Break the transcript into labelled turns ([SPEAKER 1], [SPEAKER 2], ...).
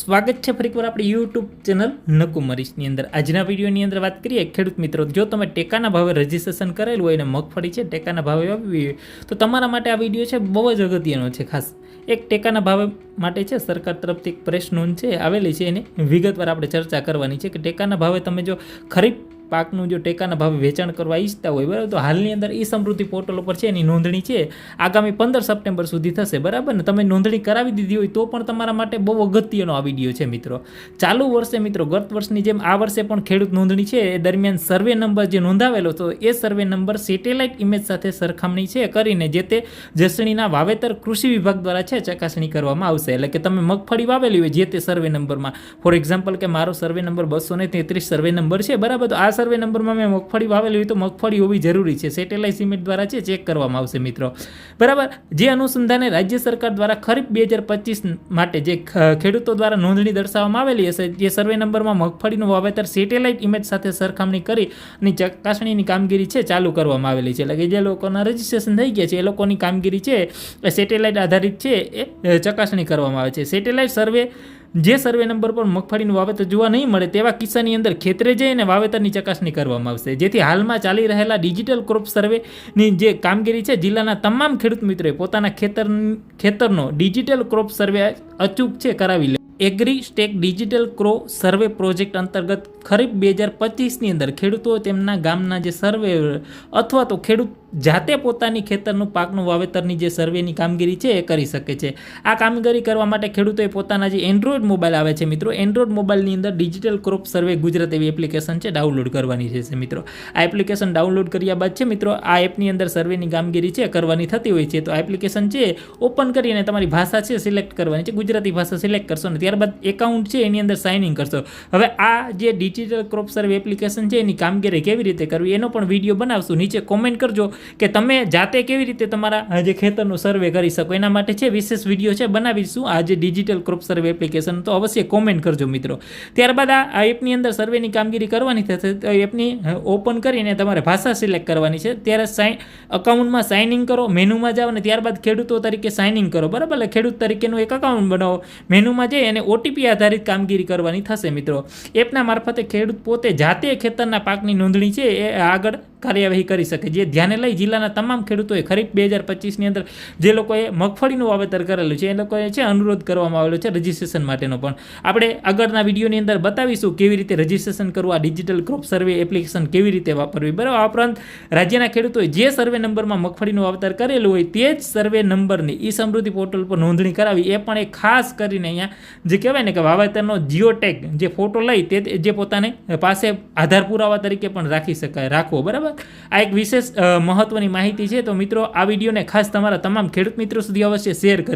[SPEAKER 1] સ્વાગત છે ફરીકવાર આપણી યુટ્યુબ ચેનલ નકુમરીશની અંદર. આજના વિડીયોની અંદર વાત કરીએ ખેડૂત મિત્રો, જો તમે ટેકાના ભાવે રજીસ્ટ્રેશન કરેલું હોય અને મગફળી છે, ટેકાના ભાવે આવી હોય, તો તમારા માટે આ વીડિયો છે બહુ જ અગત્યનો છે ખાસ. એક ટેકાના ભાવે માટે છે, સરકાર તરફથી એક પ્રેસ નોંધ છે, આવેલી છે, એની વિગતવાર આપણે ચર્ચા કરવાની છે કે ટેકાના ભાવે તમે જો ખરીફ પાકનું જો ટેકાના ભાવે વેચાણ કરવા ઈચ્છતા હોય, બરાબર? તો હાલની અંદર ઈ સમૃદ્ધિ પોર્ટલ ઉપર છે, એની નોંધણી છે. આગામી પંદર સપ્ટેમ્બર સુધી થશે, બરાબર ને? તમે નોંધણી કરાવી દીધી હોય તો પણ તમારા માટે બહુ અગત્યનો આ વીડિયો છે, મિત્રો. ચાલુ વર્ષે, મિત્રો, ગત વર્ષની જેમ આ વર્ષે પણ ખેડૂત નોંધણી છે, એ દરમિયાન સર્વે નંબર જે નોંધાવેલો હતો, એ સર્વે નંબર સેટેલાઇટ ઇમેજ સાથે સરખામણી છે કરીને જે તે જસણીના વાવેતર કૃષિ વિભાગ દ્વારા છે, ચકાસણી કરવામાં આવશે. એટલે કે તમે મગફળી વાવેલી હોય જે તે સર્વે નંબરમાં. ફોર એક્ઝામ્પલ કે મારો સર્વે નંબર બસો ને તેત્રીસ સર્વે નંબર છે, બરાબર? તો આ સર્વે નંબરમાં મેં મગફળી વાવેલી હોય તો મગફળી હોવી જરૂરી છે. સેટેલાઇટ સિમેન્ટ દ્વારા છે ચેક કરવામાં આવશે મિત્રો. બરાબર? જે અનુસંધાને રાજ્ય સરકાર દ્વારા ખરીફ બે હજાર પચીસ માટે જે ખેડૂતો દ્વારા નોંધણી દર્શાવવામાં આવેલી હશે, જે સર્વે નંબરમાં મગફળીનું વાવેતર સેટેલાઇટ ઇમેજ સાથે સરખામણી કરી અને ચકાસણીની કામગીરી છે, ચાલુ કરવામાં આવેલી છે. એટલે જે લોકોના રજીસ્ટ્રેશન થઈ ગયા છે, એ લોકોની કામગીરી છે, એ સેટેલાઇટ આધારિત છે, એ ચકાસણી કરવામાં આવે છે. સેટેલાઇટ સર્વે જે સર્વે નંબર પર મગફળીનું વાવેતર જોવા નહીં મળે તેવા કિસ્સાની અંદર ખેતરે જઈ અને વાવેતરની ચકાસણી કરવામાં આવશે. જેથી હાલમાં ચાલી રહેલા ડિજિટલ ક્રોપ સર્વેની જે કામગીરી છે, જિલ્લાના તમામ ખેડૂત મિત્રોએ પોતાના ખેતર, ખેતરનો ડિજિટલ ક્રોપ સર્વે અચૂક છે કરાવી લે. Agri stack digital crop survey project અંતર્ગત ખરીફ બે હજાર પચીસની અંદર ખેડૂતો તેમના ગામના જે સર્વે અથવા તો ખેડૂત જાતે પોતાની ખેતરનું પાકનું વાવેતરની જે સર્વેની કામગીરી છે એ કરી શકે છે. આ કામગીરી કરવા માટે ખેડૂતોએ પોતાના જે એન્ડ્રોઈડ મોબાઈલ આવે છે મિત્રો એન્ડ્રોઈડ મોબાઈલની અંદર ડિજિટલ ક્રોપ સર્વે ગુજરાત એવી એપ્લિકેશન છે ડાઉનલોડ કરવાની છે મિત્રો. આ એપ્લિકેશન ડાઉનલોડ કર્યા બાદ છે મિત્રો, આ એપની અંદર સર્વેની કામગીરી છે, કરવાની થતી હોય છે. તો આ એપ્લિકેશન છે ઓપન કરીને તમારી ભાષા છે સિલેક્ટ કરવાની છે, ગુજરાતી ભાષા સિલેક્ટ કરશો ને ત્યારબાદ એકાઉન્ટ છે એની અંદર સાઇન ઇન કરશો. હવે આ જે ડિજિટલ ક્રોપ સર્વે એપ્લિકેશન છે એની કામગીરી કેવી રીતે કરવી એનો પણ વીડિયો બનાવશું. નીચે કોમેન્ટ કરજો. કે તમે જાતે કેવી રીતે તમારા જે ખેતરનું સર્વે કરી શકો, એના માટે છે વિશેષ વીડિયો છે, બનાવીશું. આ જે ડિજિટલ ક્રોપ સર્વે એપ્લિકેશન તો અવશ્ય કોમેન્ટ કરજો મિત્રો. ત્યારબાદ આ એપની અંદર સર્વેની કામગીરી કરવાની થશે, તો એપની ઓપન કરીને તમારે ભાષા સિલેક્ટ કરવાની છે. ત્યારે સાઇન અકાઉન્ટમાં સાઇન ઇન કરો મેનુમાં જાઓ અને ત્યારબાદ ખેડૂતો તરીકે સાઇન ઇન કરો. બરાબર? એટલે ખેડૂત તરીકેનું એક અકાઉન્ટ બનાવો. મેનુમાં જઈ અને ઓટીપી આધારિત કામગીરી કરવાની થશે મિત્રો. એપના મારફતે ખેડૂત પોતે જાતે ખેતરના પાકની નોંધણી છે, એ આગળ કાર્યવાહી કરી શકે. જે ધ્યાને લઈ જિલ્લાના તમામ ખેડૂતોએ ખરીફ બે હજાર પચીસની અંદર જે લોકોએ મગફળીનું વાવેતર કરેલું છે, એ લોકોએ છે અનુરોધ કરવામાં આવેલો છે રજિસ્ટ્રેશન માટેનો પણ. આપણે આગળના વિડીયોની અંદર બતાવીશું કેવી રીતે રજિસ્ટ્રેશન કરવું, આ ડિજિટલ ક્રોપ સર્વે એપ્લિકેશન કેવી રીતે વાપરવી. બરાબર, આ ઉપરાંત રાજ્યના ખેડૂતોએ જે સર્વે નંબરમાં મગફળીનું વાવેતર કરેલું હોય તે જ સર્વે નંબરની ઈ સમૃદ્ધિ પોર્ટલ પર નોંધણી કરાવી. એ પણ એ ખાસ કરીને અહીંયા જે કહેવાય ને કે વાવેતરનો જીઓટેગ જે ફોટો લઈ તે જે પોતાને પાસે આધાર પુરાવા તરીકે પણ રાખી શકાય, રાખવો. બરાબર? આ એક વિશેષ મહત્વની માહિતી છે. તો મિત્રો, આ વિડીયોને ખાસ તમારા તમામ ખેડૂત મિત્રો સુધી અવશ્ય શેર કરી